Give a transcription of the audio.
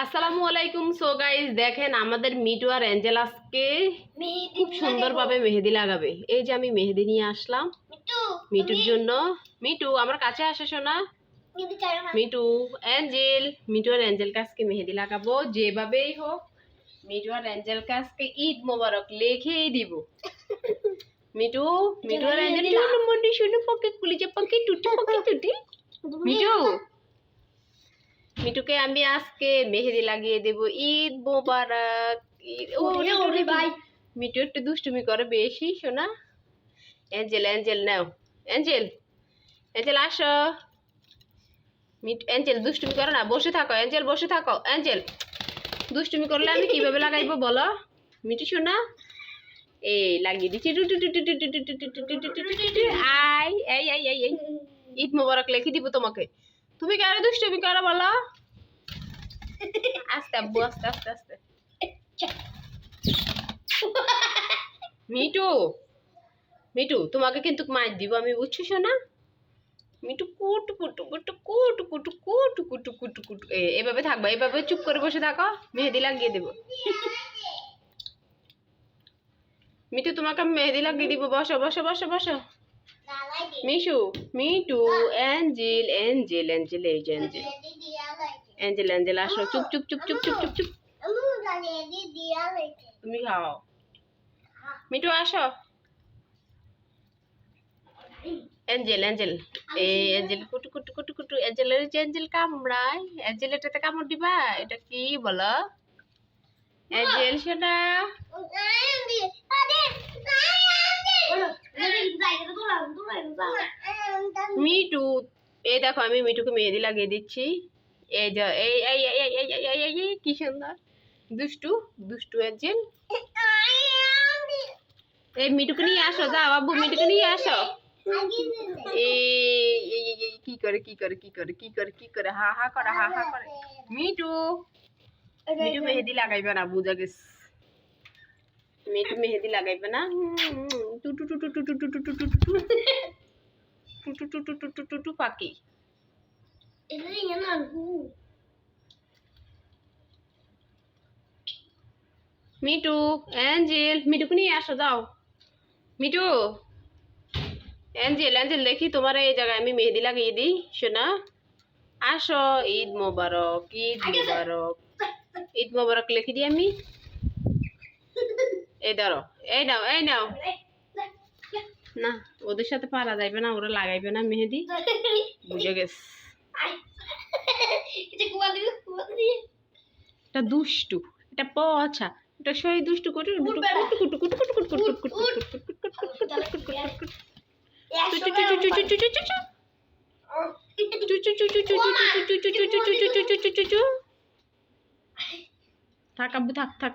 আসসালামু আলাইকুম। So guys দেখেন আমাদের মিটু আর অ্যাঞ্জেলাসকে খুব সুন্দরভাবে মেহেদি লাগাবে। এই যে আমি মেহেদি নিয়ে আসলাম। মিটুর জন্য। মিটু আমার কাছে আসে শোনা মিটু অ্যাঞ্জেল মিটু আর অ্যাঞ্জেল কাছকে মেহেদি লাগাবো। যেভাবেই হোক মিটু আর অ্যাঞ্জেল কাছকে ঈদ মোবারক লিখেই দিব। মিটু মিটু আর অ্যাঞ্জেল শুনো শুনো পকে কুলিজে পকে টুটি পকে টুটি। মিটু মিটুকে আমি আজকে মেহেদি লাগিয়ে দেব ঈদ মোবারক ভাই মিটু একটু দুষ্টুমি করে বেশি শোনা এঞ্জেল এঞ্জেল নাও এঞ্জেল এঞ্জেল আসো মিটু অ্যাঞ্জেল দুষ্টুমি করো না বসে থাকো এঞ্জেল বসে থাকো এঞ্জেল দুষ্টুমি করলে আমি কীভাবে লাগাইবো বলো মিটু শোনা এই লাগিয়ে দিচ্ছি আই এই এই এই ঈদ মোবারক লিখে দিব তোমাকে তুমি কেন দুষ্টুমি করো বলো আস্তে, আব্বু, আস্তে আস্তে আস্তে। মিটু মিটু তোমাকে কিন্তু মার দিব, আমি বুঝছ শোনা মিটু কুটু কুটু কুটু কুটু কুটু কুটু কুটু কুটু কুটু এভাবে থাকবা, এভাবে চুপ করে বসে থাকো, মেহেদি লাগিয়ে দেবো। মিটু তোমাকে আমি মেহেদি লাগিয়ে দিব, বসো বসো বসো বসো। Mishu Mitu Angel Angel Angel, এই অ্যাঞ্জেল। অ্যাঞ্জেল অ্যাঞ্জেল আসো। চুপ চুপ চুপ চুপ চুপ চুপ চুপ। তুমি খাও। মিটু আসো। অ্যাঞ্জেল অ্যাঞ্জেল এই অ্যাঞ্জেল কুটু কুটু কুটু কুটু। অ্যাঞ্জেলের যে অ্যাঞ্জেল কামড়ায়। অ্যাঞ্জেল এটাতে কামড় দিবা? এটা কি বলো? অ্যাঞ্জেল শোনা। মিটু এই দেখো, আমি মিটুকে মেহেদি লাগিয়ে দিচ্ছি। এই যা এই এই এই এই এই এই এই কি সুন্দর দুষ্টু দুষ্টু অ্যাঞ্জেল এই মিটুকে নিয়ে আসো যাও আব্বু মিটুকে নিয়ে আসো এই কি করে কি করে কি করে কি করে কি করে হা হা করে হা হা করে মিটু মিটু মেহেদি লাগাইবে না বুঝা গেছ মিটু মেহেদি লাগাইবে না টু টু টু টু টু টু টু টু টু টু টু টু টু টু টু টু টু টু পাখি মিটু অ্যাঞ্জেল মিটুকে নিয়ে আসো যাও। মিটু অ্যাঞ্জেল অ্যাঞ্জেল দেখি তোমার এই জায়গায় আমি মেহেদি লাগিয়ে দিই শোনা আসো ঈদ মোবারক ঈদ মোবারক। ঈদ মোবারক লিখে দিই আমি। এই ধরো এই নাও এই নাও। না ওদের সাথে পারা যাইবে না ওরা লাগাইবে না মেহেদি। বুঝে গেছ। এটা দুষ্টু এটা পছা এটা সই দুষ্টু কুটু কুটু কুটু কুটু কুটু কুটু কুটু কুটু থাক আব্বু থাক থাক?